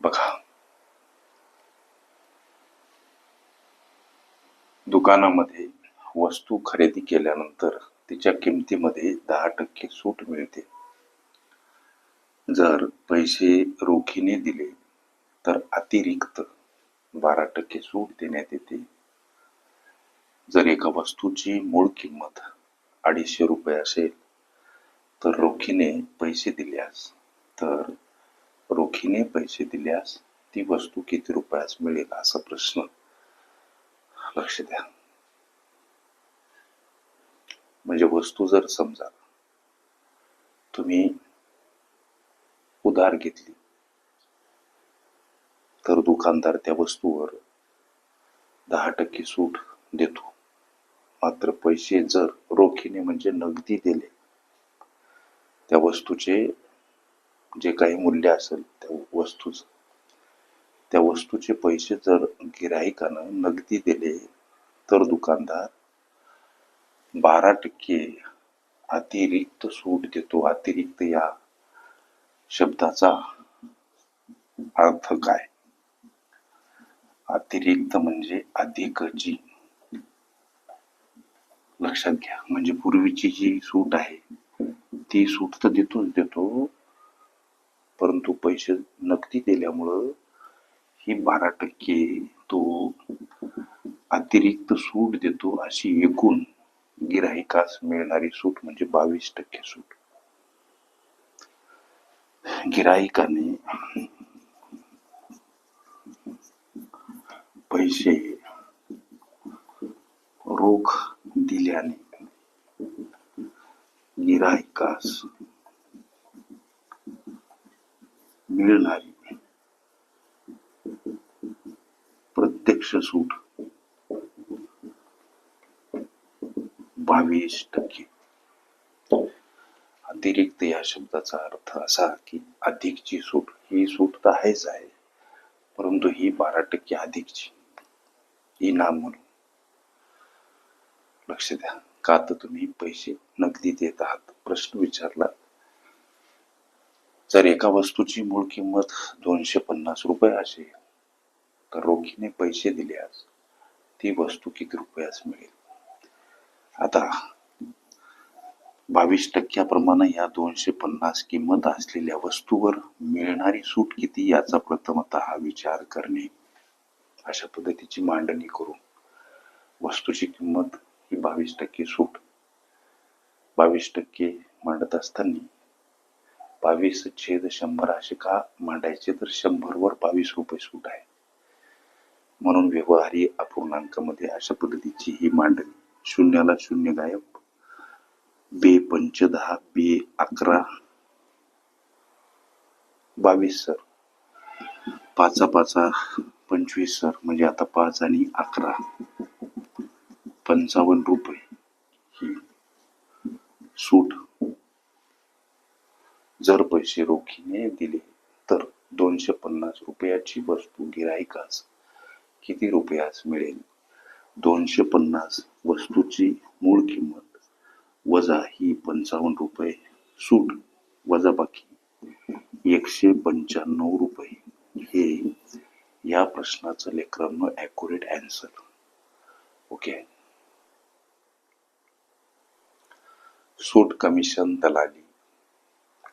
बघा. दुकानामध्ये वस्तू खरेदी केल्यानंतर तिच्या किमतीमध्ये दहा टक्के सूट मिळते. जर पैसे रोखीने दिले तर अतिरिक्त बारा टक्के सूट देण्यात येते. जर एका वस्तूची मूळ किंमत अडीचशे रुपये असेल तर रोखीने पैसे दिल्यास तर रोखीने पैसे दिल्यास ती वस्तू किती रुपयास मिळेल असा प्रश्न. लक्ष द्या. म्हणजे वस्तू जर समजा तुम्ही उधार घेतली तर दुकानदार त्या वस्तूवर दहा टक्के सूट देतो. मात्र पैसे जर रोखीने म्हणजे नगदी दिले त्या वस्तूचे जे काही मूल्य असेल त्या वस्तूच. त्या वस्तूचे पैसे जर गिराहिकानं नगदी दिले तर दुकानदार बारा टक्के अतिरिक्त सूट देतो अतिरिक्त या शब्दाचा अर्थ काय? अतिरिक्त म्हणजे अधिकची लक्षात घ्या म्हणजे पूर्वीची जी सूट आहे ती सूट तर देतोच देतो परंतु पैसे नगदी दिल्यामुळं ही बारा टक्के तो अतिरिक्त सूट देतो अशी एकूण गिराहिकास मिळणारी सूट म्हणजे बावीस टक्के सूट. गिराहिकाने पैसे रोख दिल्याने गिराहिकास मिळणारी. प्रत्यक्ष सूट. बावीस टक्के. अतिरिक्त या शब्दाचा अर्थ असा की अधिकची सूट ही सूट तर आहेच आहे परंतु ही बारा टक्के अधिकची. इनाम म्हणून. लक्ष द्या. का तर तुम्ही पैसे नगदी देत आहात? प्रश्न विचारला जर एका वस्तूची मूळ किंमत दोनशे पन्नास रुपये असेल तर रोखीने पैसे दिल्यास ती वस्तू किती रुपयास मिळेल? आता बावीस टक्क्याप्रमाणे या दोनशे पन्नास किंमत असलेल्या वस्तूवर मिळणारी सूट किती याचा प्रथमतः विचार करणे. अशा पद्धतीची मांडणी करून वस्तूची किंमत ही बावीस टक्के सूट. बावीस टक्के मांडत असताना बावीस छेद शंभर असे का मांडायचे? तर शंभरवर बावीस रुपये सूट आहे. म्हणून व्यवहारी अपूर्णांकामध्ये अशा पद्धतीची ही मांडणी. शून्याला शून्य गायब. बे पंच दहा बे अकरा. बावीस सर. पाचा पाचा पंचवीस सर. म्हणजे आता पाच आणि अकरा. पंचावन्न रुपये. ही सूट जर पैसे रोखीने दिले तर दोनशे पन्नास रुपयाची वस्तू गिराहिकास किती रुपयास मिळेल? दोनशे पन्नास वस्तूची मूळ किंमत वजा ही पंचावन्न रुपये. सूट वजा बाकी एकशे पंच्याण्णव रुपये. हे या प्रश्नाचं लेकरांनो ॲक्युरेट अँसर ओके सूट कमिशन दलाली.